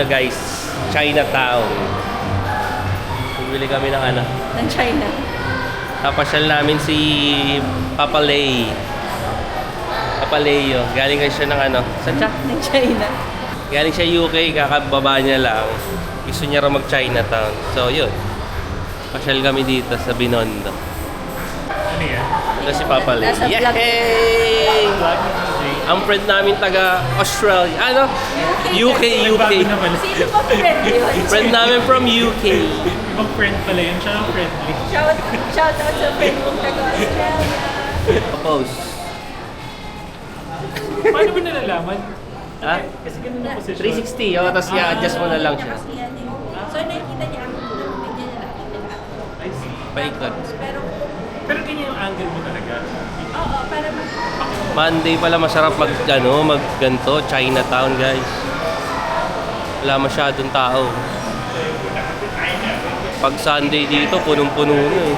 sa ano guys, Chinatown. Bumili kami ng ano. Ng China. Napasyal namin si Papa Lay. Papa Leo. Galing kasi siya ng ano. Saan siya? Ng China. Galing siya UK, kakababa niya lang. Gusto niya raw mag-Chinatown. So, yun. Pasyal kami dito sa Binondo. Ano yan? Ito si Papa Lay. Yay! Vlog. Ang friend namin taga Australia. Ano? UK, UK. Nagbago na pala. Sino pa friend yun? Friend namin from UK. Ibang friend pala yun. Siya ang friendly. Shout, shout out sa friend mong taga-Australia. Pose. Paano mo nalalaman? Ha? Kasi ganun ang position. 360. Oh, tapos i-adjust mo na lang siya. Kasi yan eh. So nakikita niya ang tulong na niya nakita lahat. I see. Paikot. Pero, Pero ganyan yung angle mo talaga. oo, para mag... Monday pala masarap mag, ano, mag ganito, Chinatown guys. Wala masyadong tao. Pag Sunday dito, punong-puno na eh.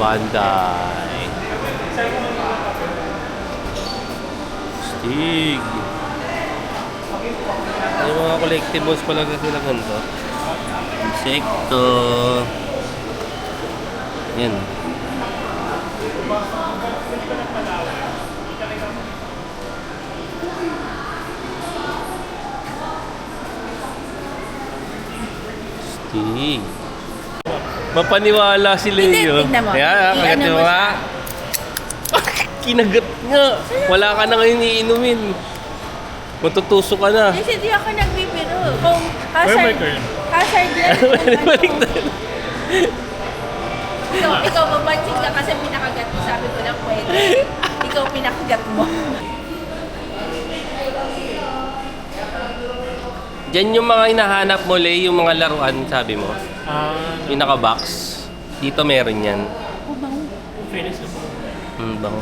Banday. Stig. Yung mga collectibles pala kasi na ganito. Insekto. Yan. Stig. Mapaniwala si Leo. Hindi, tignan mo. Kagat mo ha. Kinagat nga. Wala ka nang iniinumin. Matutuso ka na. Kasi di ako nagbibiro. Kung hazard, hazard lang. ano. Baliktad. Ikaw, ikaw mabansin ka kasi pinakagat mo. Sabi ko lang pwede. Ikaw pinakagat mo. Diyan yung mga hinahanap mo, Lay, yung mga laruan, sabi mo. Ah, Yung naka-box. Dito meron yan. Oh, bango. fairness naman. Hmm, bango.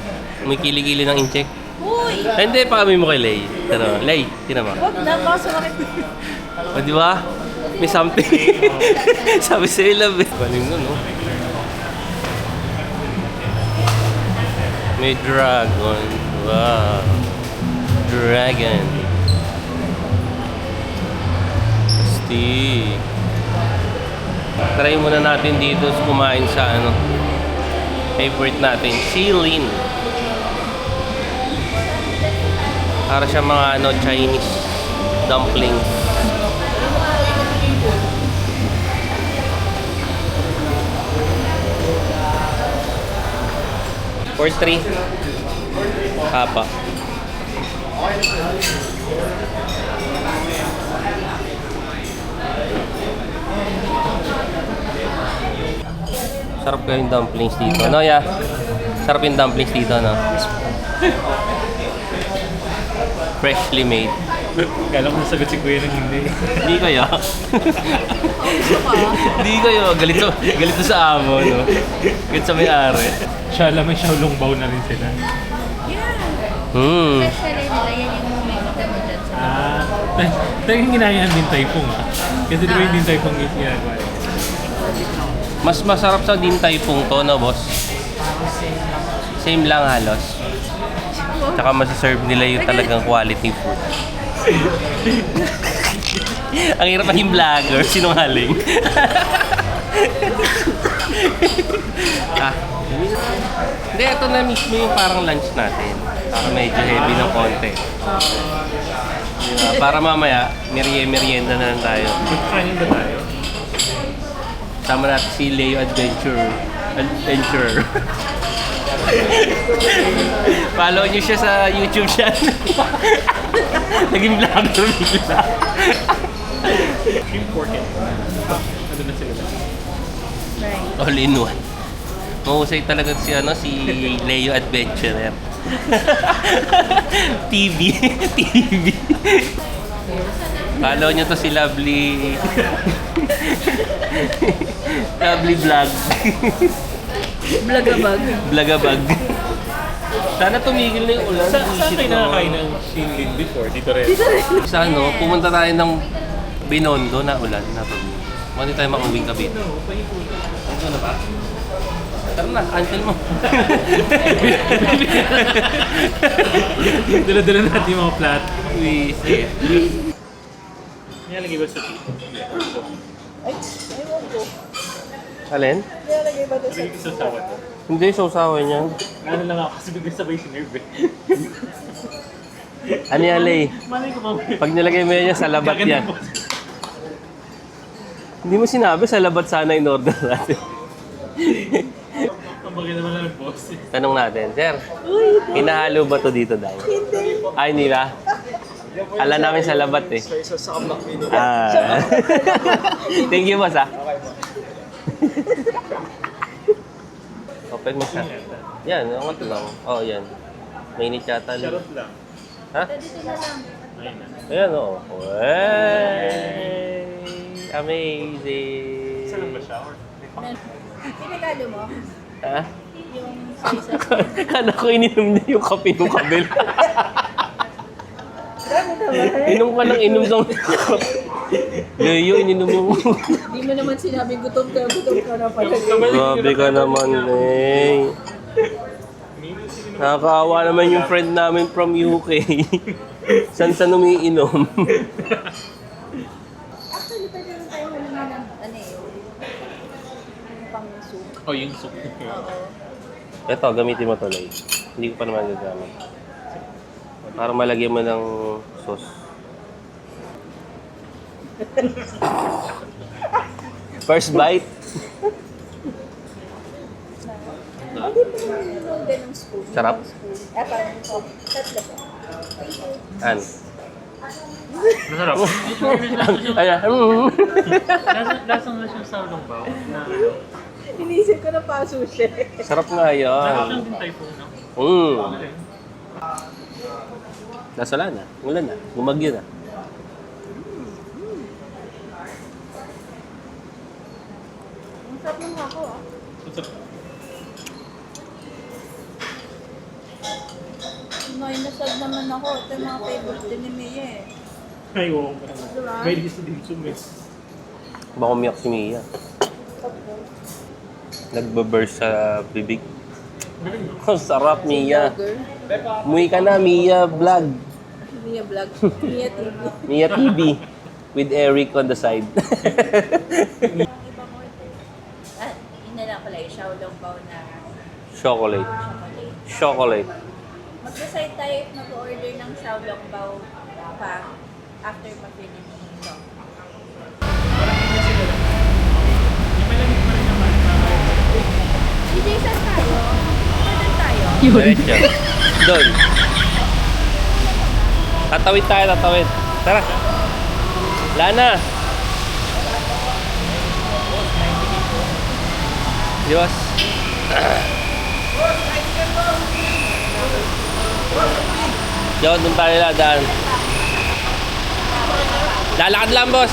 May kiligili ng incheck. Uy! Ay, Hindi, paamoy mo kay Lay. Ano, Lay, tinan mo. Huwag na, baka sumakit. O, di ba? May something. Sabi sa'yo, love eh. Galing nun, no? May dragon. Wow. Dragon. Asti. Try muna natin dito kumain sa ano favorite natin, Silin. Para siya mga ano Chinese dumplings. For three. Kapa. Sarap kayo yung dumplings dito. Ano, ya? Sarap yung dumplings dito, no? Freshly made. Kala ko nasagot si Kuya ng hindi. Hindi kaya. Hindi kayo. Galit sa, galit sa amo, no? Galit sa may-ari. Siya alam may Shaolong Bao na rin sila. Yeah. Hmm. Especially nila, yan yung makikita mo dyan sa... Ah, talagang ginaya ng Din Tai Fung ah. Kasi di ba yung Din Tai Fung is ginagawa? Mas masarap sa Din Fung to, no, boss? Same lang halos. Tsaka masaserve nila yung talagang quality food. Ang hirap maging vlogger, sinungaling. ah, hindi, ito na mismo yung parang lunch natin. Para medyo heavy ng konti. Diba? Para mamaya, merienda na lang tayo. Magkakanin ba tayo? Sama natin si Leo Adventure. Adventurer. Follow niyo siya sa YouTube channel. Naging vlogger bigla. Shrimp pork Ano na sila? Right. All in one. Mahusay talaga si ano si Leo Adventurer. TV. TV. Follow niyo to si Lovely. Lovely Vlog. Blagabag. Vlogabag. Sana tumigil na yung ulan. Sa, saan kayo nakakain ng Shinlin before? Dito rin? Sa ano, pumunta tayo ng Binondo na ulan na to. Hindi tayo makauwing gabi. Ano na ba? Tara na, cancel mo. Dala-dala natin yung mga plat. Wisit. Nilalagay ba sa tito? Ay, ewan ko. Alin? Nilalagay ba doon sa Hindi sa sawa to. Hindi, sausawan niya. Ano lang ako kasi bigla sabay si Nerve. Ano yan, Lay? Malay ko mamaya. Pag nilagay mo yan sa labat yan. Hindi mo sinabi sa labat sana in order natin. Ang bagay naman lang ng boss. Tanong natin, Sir, hinahalo ba to dito daw? Hindi. Ay, ba? Ala namin sa labat eh. Ah. Thank you, boss ah. Open mo siya. Yan, ang ito lang. Oh, yan. Mainit yata. Charot lang. Ha? Dito na lang. Ayan, oh. Wey! Amazing! Isa lang ba shower? Pinagalo mo? Ha? Yung. Kala ko ininom niya yung kape ng kabel. Inom ka ng inom ng Leo, ininom mo. Hindi mo naman sinabing gutom ka, gutom ka na pala. Grabe ka naman, eh. Nakakaawa naman yung friend namin from UK. San sa umiinom? Actually, pwede rin tayo humingi ng ano eh, yung pang soup. Oh, yung soup. Oo. Ito, gamitin mo to, Lay. Hindi ko pa naman gagamit. Para malagyan mo ng sauce. First bite. Hindi pa naman yung din ng spoon. Sarap? Eh, parang. Tatlo po. An. Masarap. Ayan. Lasang na siyang sa longbaw. Na ano. Inisip ko na pa sushi. Sarap nga yan. Nakakang din tayo po, no? Magaling. Nasala na. Ulan na. Gumagyo na. Ang sarap ng ako ah. Masarap. May nasag naman ako. Ito yung mga favorite din ni Mia eh. Ay, oo. Diba? May gusto din sumit. Baka umiyak si Mia. Nagbaburst sa bibig. Ang sarap, Mia. Umuwi ka na, Mia Vlog. Mia Vlog. Mia TV. Mia TV. With Eric on the side. Ah, yun na lang pala yung na Chocolate. chocolate. Mag-decide tayo if mag-order ng Xiaolong Bao pa after pa-finish ito. Hindi, saan tayo? Saan tayo? Diretso. Doon. Tatawid tayo, tatawid. Tara. Lana. Diyos. Diyan, doon tayo ladaan. Lalakad lang, boss.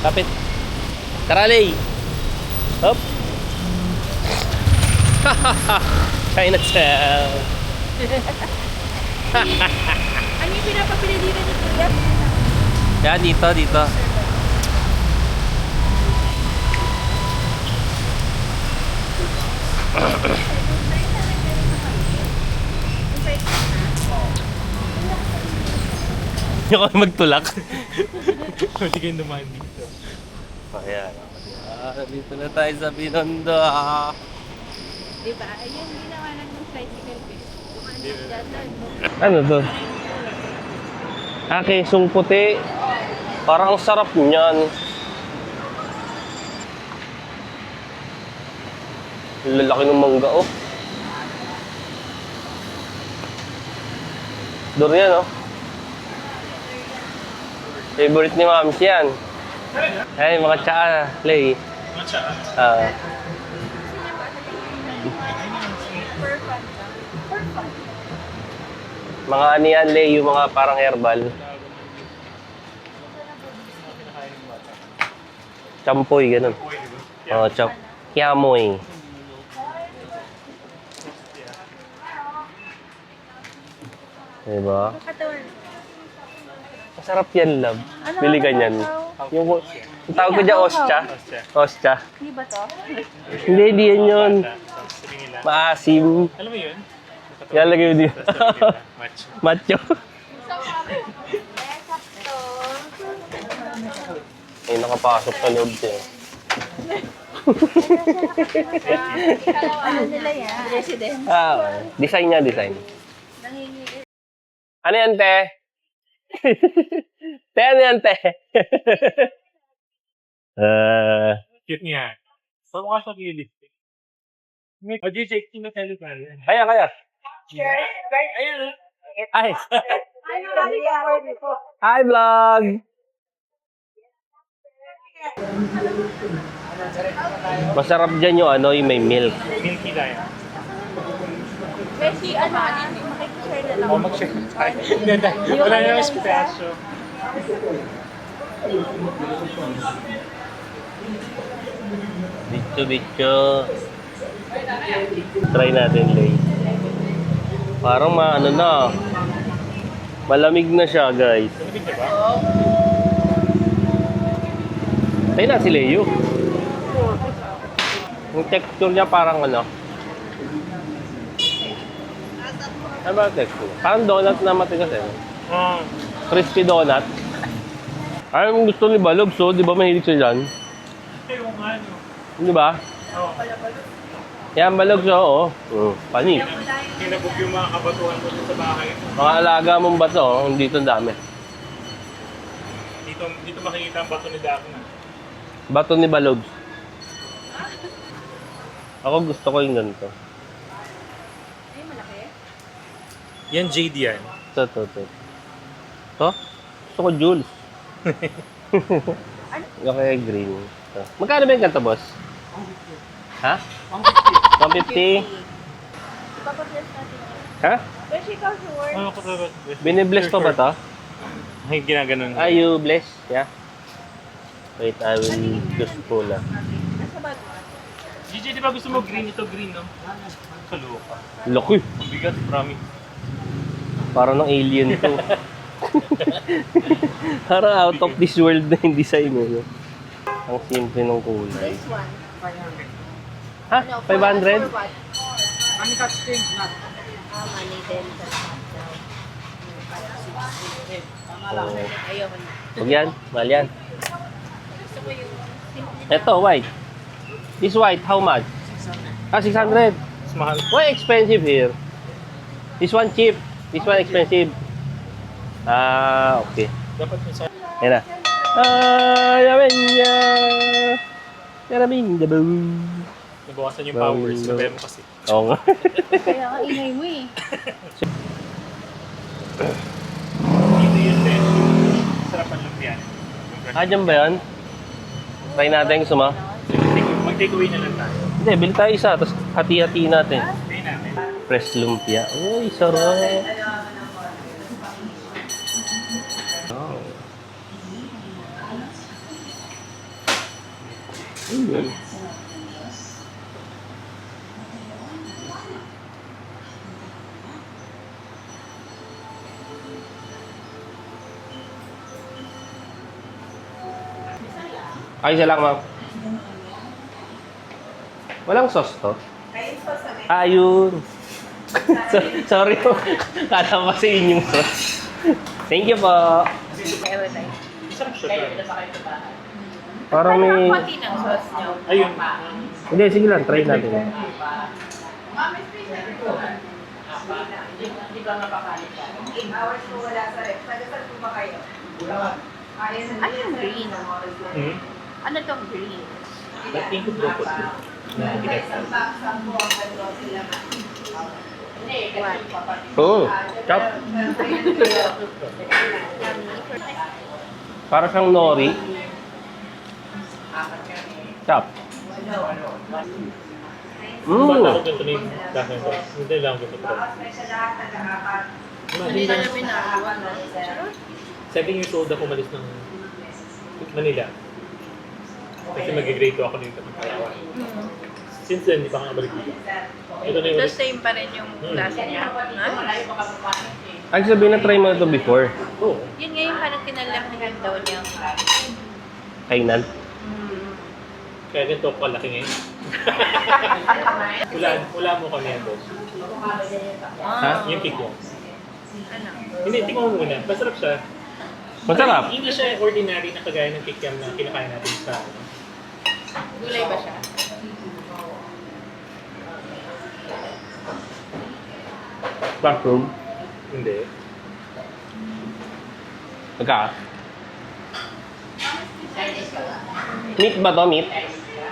Kapit. Tara, Lay. Hop. Chinatown. Ano yung pinapapili dito ni Kuya? Yan, dito, dito. Hindi ako magtulak. Pwede kayo naman dito. Ayan. Ah, dito na tayo sa Binondo. Diba? Ayun, ginawa lang ng tricycle. Yata, no? Ano to? Ah, kesong puti. Parang ang sarap niyan. Lalaki ng mangga, oh. Durian, oh. Favorite ni Ma'am yan. Ay, mga tsaa, Lay. Ah, fan ka? Per fan. mga ano yan, Lay, yung mga parang herbal. Champoy, ganun. Oh, chap. Kiamoy. Diba? Katawan. Masarap yan, love. Ano Bili ka niyan. sasaw? Yung, yung tawag ko dyan, ostya. Ostya. Hindi ba to? Hindi, hindi yan yun. Maasim. Alam mo yun? Ilalagay mo dito. Match. Macho. Ay, nakapasok sa loob siya. Ano nila yan? President. Ah, design niya, design. Ano yan, te? te, ano yan, te? Ah, Cute niya. Saan mo ka sa gilid? O, DJ, kino telephone. kaya, kaya. Ayun. Ay. Hi, vlog! Masarap dyan yung ano, yung may milk. Milky na yan. Beshi, ano, makikishare na lang. O, mag-share tayo. Hindi, hindi. Wala na yung espasyo. Bicho, bicho. Try natin, Lay. Parang maano na. Malamig na siya, guys. Tayo na si Leo. Yung texture niya parang ano. Ano ba texture? Parang donut na matigas eh. Ah. Crispy donut. Ay, yung gusto ni Balog, so, di ba mahilig siya dyan? Ito yung ano. Di ba? Oh. Yan, Balog siya, oo. Oh. Panis. Kinabog yung mga kabatuhan mo dun sa bahay. Mga alaga mong bato, oh. dito ang dami. Dito, dito makikita ang bato ni Daphne. Bato ni Balog. Ako gusto ko yung ganito. Ay, malaki. Yan JD yan. Ito, ito, ito. Ito? Gusto ko Jules. Yung kaya green. Ito. Magkano ba yung ganito, boss? Ha? 150? Ipapabless natin. Ha? Beshi, ikaw sure. Ano ko talaga? Binibless pa ba to? Ay, ginaganon. Are you blessed? Yeah? Wait, I will just pull na. JJ, di ba gusto mo green ito? Green, no? Kaluka. Laki! Bigat, promise. Parang ng alien to. Parang out of this world na yung design mo. No? Ang simple ng kulay. This one. Ha? Ano, 500? for what? Money cut screen, not. Ah, money. Ayoko na. Huwag yan. Mahal yan. Ito, white. This white, how much? Ah, 600. Mas mahal. Why expensive here? This one cheap. This one expensive. Ah, okay. Dapat yung sa... Ayan na. Ah, yamin niya. Yamin the boom. Nabawasan yung powers. Sabi mo kasi. Oo nga. Kaya nga, ingay mo eh. Dito yun din. Sarap ang lumpian. ah, dyan ba yan? Try natin gusto mo? Mag-take away na lang tayo. Hindi, bili tayo isa. Tapos hati-hati natin. Tayo natin. Fresh lumpia. Uy, sarap. Mm. Ay, isa lang, ma'am. Walang sauce to? Ayun. so, sorry po. Kala pa sa inyong sauce. Thank you po. Sarap siya. Parang may... Pati ng sauce niyo. Ayun. Hindi, sige lang. Try natin. Ano yung green? Hmm? Ano tong green? Dating ko. What? Oo. Chop. Para siyang nori. Chop. Ba't ako Mmm. ganito na yung dahil ko? Hindi lang gusto ko. Hindi na nakakuha, no? Seven years old ako umalis ng Manila. Kasi mag-grade 2 ako dito ng Palawan. Since then, hindi pa ako nabalik dito. Ito na yung The ulit. same pa rin yung klase niya. Ha? Ay, sabihin na try mo na ito before. Oo. Yun nga yung parang kainan daw niya. Kainan. Kaya ganito ako kalaki ngayon. wala, wala mo kami yan, boss. Ha? Yung cake mo. Ano? Hindi, tingnan mo muna. Masarap siya. Masarap. Hindi siya ordinary na kagaya ng cake na kinakain natin sa... Gulay ba siya? Backroom. Hindi. Magka. Meat ba to? Meat?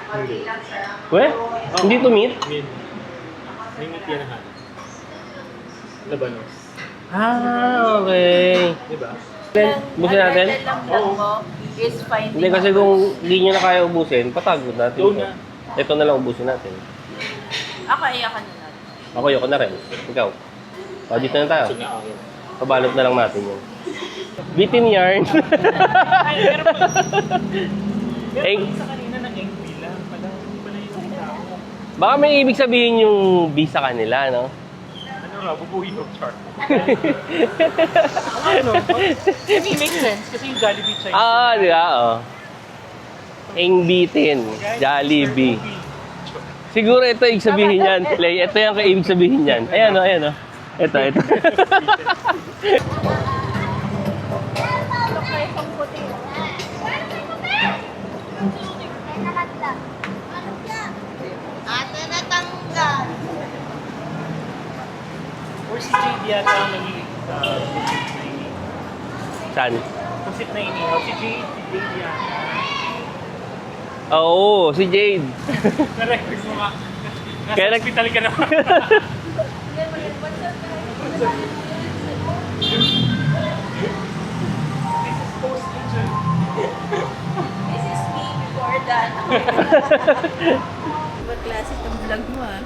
Hindi. We? Hindi to meat? Min. May meat yan ha. Labanos. Ah, okay. Di ba? Then, busin natin? Ang lang mo is finding Hindi kasi kung hindi nyo na kaya ubusin, patagod natin. Go to. na. Ito na lang ubusin natin. Ako iyakan na natin. Ako yoko na rin. Ikaw. O, dito na tayo. Pabalot na lang natin yun. Bitin yarn. Ay, meron pa. Meron pa sa kanina ng angry lang. Pala, pala yung kita ko. Baka may ibig sabihin yung B sa kanila, no? Ano nga, bubuhay yung chart. ano? I mean, makes sense. Kasi yung Jollibee Chinese. ah, di ba? Oh. Ing bitin. Jollibee. Siguro ito ibig sabihin yan. Lay, ito yung ibig sabihin yan. Ayan o, ayan o. Ito, ito. Ito kayo pang puti. Ate natanggal. Or si JD yata ang naging uh, Saan? Pusit na inihaw. Si JD, si JD yata. Oo, si Jade. Na-record mo nga. Nasa Kaya nag- hospital ka na. This is me before that. Ibang klase itong vlog mo ah.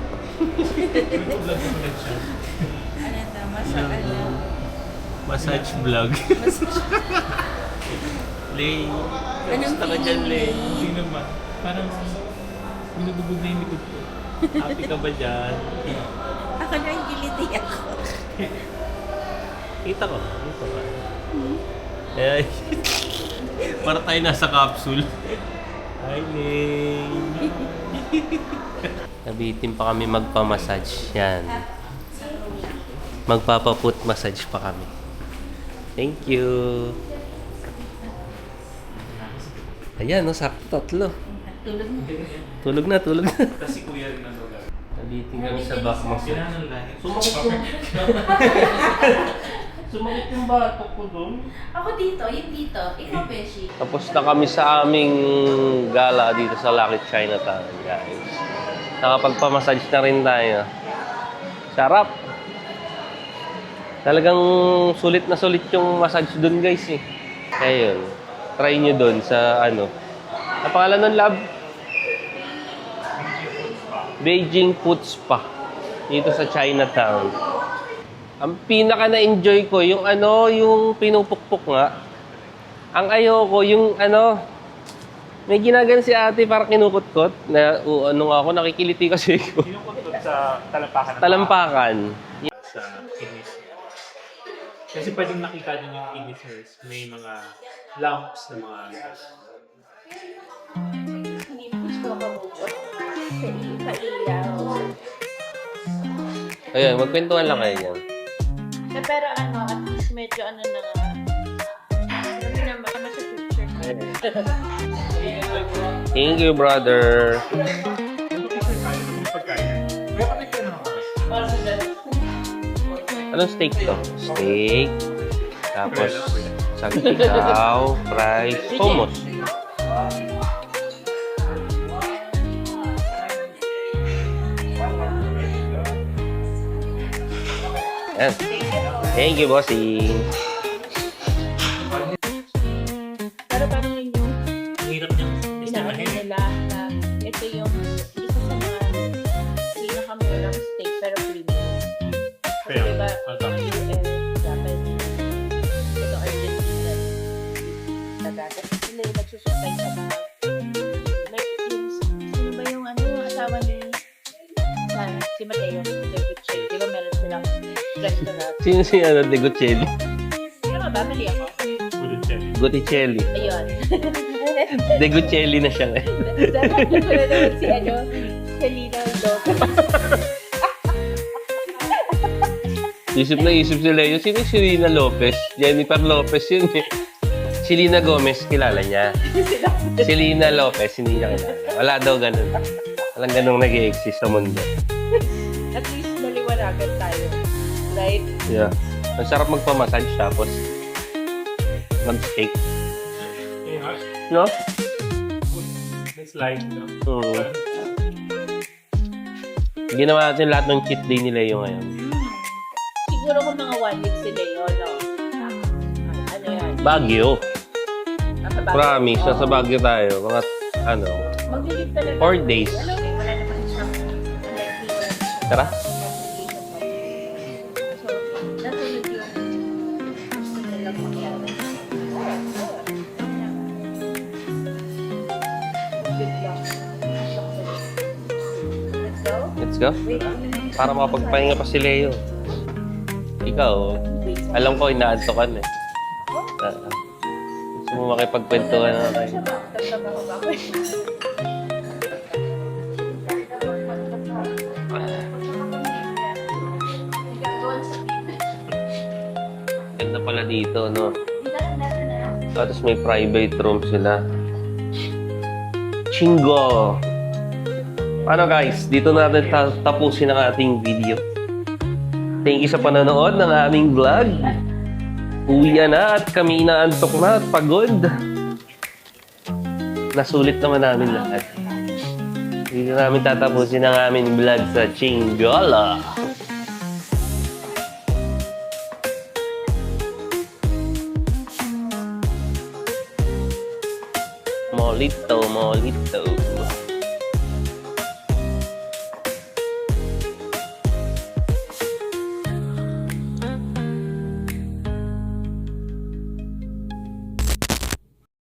Masakal na. Massage vlog. Lay. Anong feeling Lay? Hindi naman. Parang binububog na yung likod ko. Happy ka ba dyan? Ako na yung giliti ako. Kita ko. Kita ko. Ay. Para tayo nasa capsule. Hi, Lay. Nabitin pa kami magpamassage. Yan. Magpapaput massage pa kami. Thank you. Ayan, no, sakto tatlo. Tulog mo. Tulog na, tulog na. Kasi kuya rin ang lugar. Nabitin kami sa back lahi. Sumakit yung... Sumakit yung batok ko doon. Ako dito, yung dito. Ikaw, Beshi. Tapos na kami sa aming gala dito sa Lucky Chinatown, guys. Nakapagpamassage na rin tayo. Sarap! Talagang sulit na sulit yung massage doon, guys, eh. Kaya yun. Try nyo doon sa, ano. Ang pangalan ng lab? Beijing Food Spa. Dito sa Chinatown. Ang pinaka na-enjoy ko, yung ano, yung pinupukpok nga. Ang ayoko, yung ano, may ginagano si ate para kinukutkot na uh, ano nga ako, nakikiliti kasi ko. Kinukuntod sa talampakan Talampakan. sa. Kasi pwedeng nakita din yung hairs. May mga lumps na mga Hindi mo gusto. Sa ilaw. Ayun, magkwentuhan lang kayo yan. Eh, pero ano, at least medyo ano na nga. Ano naman, ano sa picture. Thank you, brother. Anong steak to? Steak. Tapos, sagtikaw, fries, hummus. Yan. Thank you, bossing. si ano, de Guccelli? Pero babili ako. Guticelli. Ayun. De Gucelli na siya ngayon. Dapat ko na naman si ano, Selena Lopez. Isip na isip si Leo. Sino si Selena Lopez? Jennifer Lopez yun eh. Selena Gomez, kilala niya. Selena Lopez, hindi niya kilala. Wala daw ganun. Walang ganung nag exist sa mundo. At least maliwanagan tayo. Yeah. Ang sarap magpamassage tapos mag-steak. Yeah. No? Next slide. No? Oo. Ginawa natin lahat ng cheat day ni Leo ngayon. Siguro kung mga one week si Leo, no? Ano yan? Baguio. Nasa Baguio. Promise, Oo. nasa Baguio tayo. Mga, ano, Mag-live talaga. four days. Alam mo, wala naman siyang. Tara. Wait, Para makapagpahinga pa si Leo. Ikaw, alam ko inaantokan eh. Ah, ah. gusto mo makipagkwentuhan na tayo. Ganda pala dito, no? Tapos may private room sila. Chingo! Ano guys, dito natin ta- tapusin ang ating video. Thank you sa panonood ng aming vlog. Uwi na at kami inaantok na at pagod. Nasulit naman namin lahat. Dito namin tatapusin ang aming vlog sa Chingola. Molito, molito.